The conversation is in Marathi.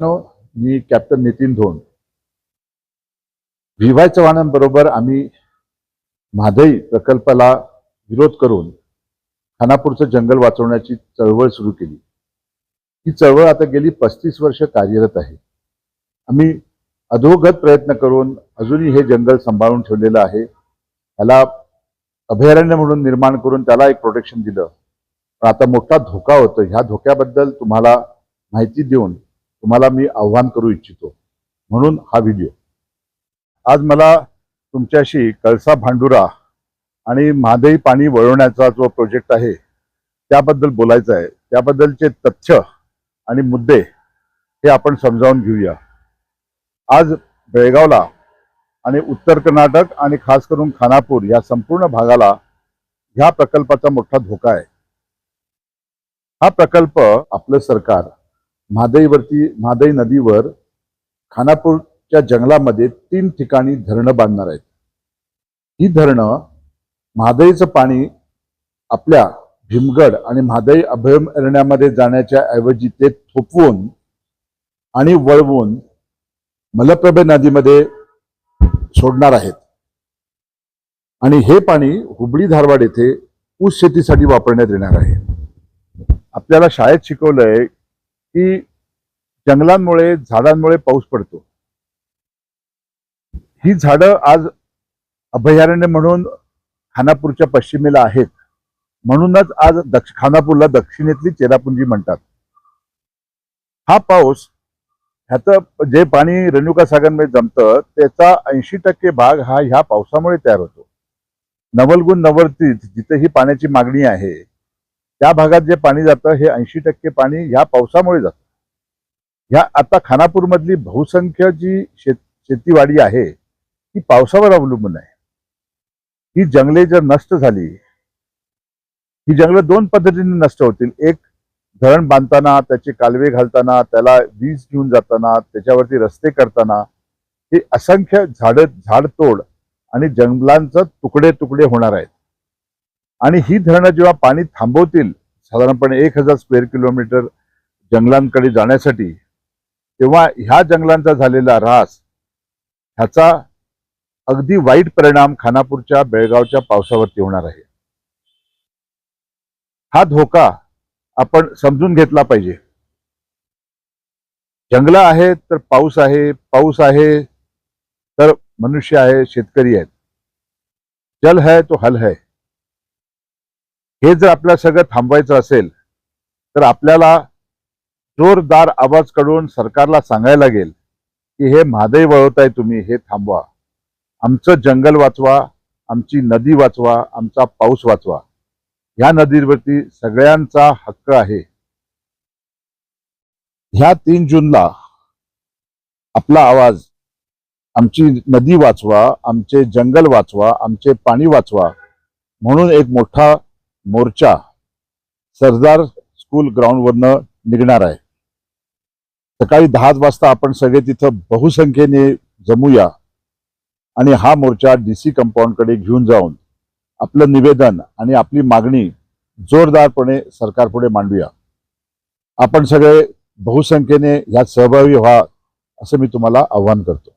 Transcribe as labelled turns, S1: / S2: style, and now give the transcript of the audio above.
S1: मी कॅप्टन नितीन धोन व्ही चव्हाणांबरोबर आम्ही म्हादई प्रकल्पाला विरोध करून खानापूरचं जंगल वाचवण्याची चळवळ सुरू केली. ही चळवळ आता गेली पस्तीस वर्ष कार्यरत आहे. आम्ही अधोगत प्रयत्न करून अजूनही हे जंगल सांभाळून ठेवलेलं आहे. त्याला अभयारण्य म्हणून निर्माण करून त्याला एक प्रोटेक्शन दिलं. पण आता मोठा धोका होतो ह्या धोक्याबद्दल तुम्हाला माहिती देऊन तुम्हाला मी आव्हान करू इच्छितो. म्हणून हा व्हिडिओ आज मला तुमच्याशी कळसा भांडुरा आणि महादई पाणी वळवण्याचा जो प्रोजेक्ट आहे त्याबद्दल बोलायचं आहे. त्याबद्दलचे तथ्य आणि मुद्दे हे आपण समजावून घेऊया. आज बेळगावला आणि उत्तर कर्नाटक आणि खास करून खानापूर या संपूर्ण भागाला ह्या प्रकल्पाचा मोठा धोका आहे. हा प्रकल्प आपलं सरकार म्हादईवरती म्हादई नदीवर खानापूरच्या जंगलामध्ये तीन ठिकाणी धरणं बांधणार आहेत. ही धरणं म्हादईचं पाणी आपल्या भीमगड आणि म्हादई अभयारण्यामध्ये जाण्याच्या ऐवजी ते थोपवून आणि वळवून मलप्रभे नदीमध्ये सोडणार आहेत. आणि हे पाणी हुबळी धारवाड येथे ऊस शेतीसाठी वापरण्यात येणार आहे. आपल्याला शाळेत शिकवलंय की जंगलांमुळे झाडांमुळे पाऊस पडतो. ही झाडं आज अभयारण्य म्हणून खानापूरच्या पश्चिमेला आहेत. म्हणूनच आज दक्ष खानापूरला दक्षिणेतली चेरापुंजी म्हणतात. हा पाऊस ह्याचं जे पाणी रेणुका सागरमध्ये जमतं त्याचा ऐंशी टक्के भाग हा ह्या पावसामुळे तयार होतो. नवलगुण नवरतीत जिथे ही पाण्याची मागणी आहे त्या भागात जे पाणी जातं हे ऐंशी टक्के पाणी ह्या पावसामुळे जातं. ह्या आता खानापूरमधली बहुसंख्य जी शेत शेतीवाडी आहे ती पावसावर अवलंबून आहे. ही जंगले जर नष्ट झाली ही जंगलं दोन पद्धतीने नष्ट होतील. एक धरण बांधताना त्याचे कालवे घालताना त्याला वीज घेऊन जाताना त्याच्यावरती रस्ते करताना हे असंख्य झाड झाडतोड आणि जंगलांचं तुकडे तुकडे होणार आहेत. आणि ही धरणं जेव्हा पाणी थांबवतील साधारणपणे एक हजार स्क्वेअर किलोमीटर जंगलांकडे जाण्यासाठी तेव्हा ह्या जंगलांचा झालेला ऱ्हास ह्याचा अगदी वाईट परिणाम खानापूरच्या बेळगावच्या पावसावरती होणार आहे. हा धोका आपण समजून घेतला पाहिजे. जंगल आहेत तर पाऊस आहे पाऊस आहे तर मनुष्य आहे शेतकरी आहेत. जल है तो हल है. हे जर आपल्या सगळं थांबवायचं असेल तर आपल्याला जोरदार आवाज काढून सरकारला सांगायला लागेल की हे महादय वळवताय तुम्ही हे थांबवा. आमचं जंगल वाचवा आमची नदी वाचवा आमचा पाऊस वाचवा. ह्या नदीवरती सगळ्यांचा हक्क आहे. ह्या तीन जूनला आपला आवाज आमची नदी वाचवा आमचे जंगल वाचवा आमचे पाणी वाचवा म्हणून एक मोठा मोर्चा सरदार स्कूल ग्राउंडवरनं निघणार आहे. सकाळी दहा वाजता आपण सगळे तिथं बहुसंख्येने जमूया आणि हा मोर्चा डी सी कंपाऊंडकडे घेऊन जाऊन आपलं निवेदन आणि आपली मागणी जोरदारपणे सरकारपुढे मांडूया. आपण सगळे बहुसंख्येने यात सहभागी व्हा असं मी तुम्हाला आव्हान करतो.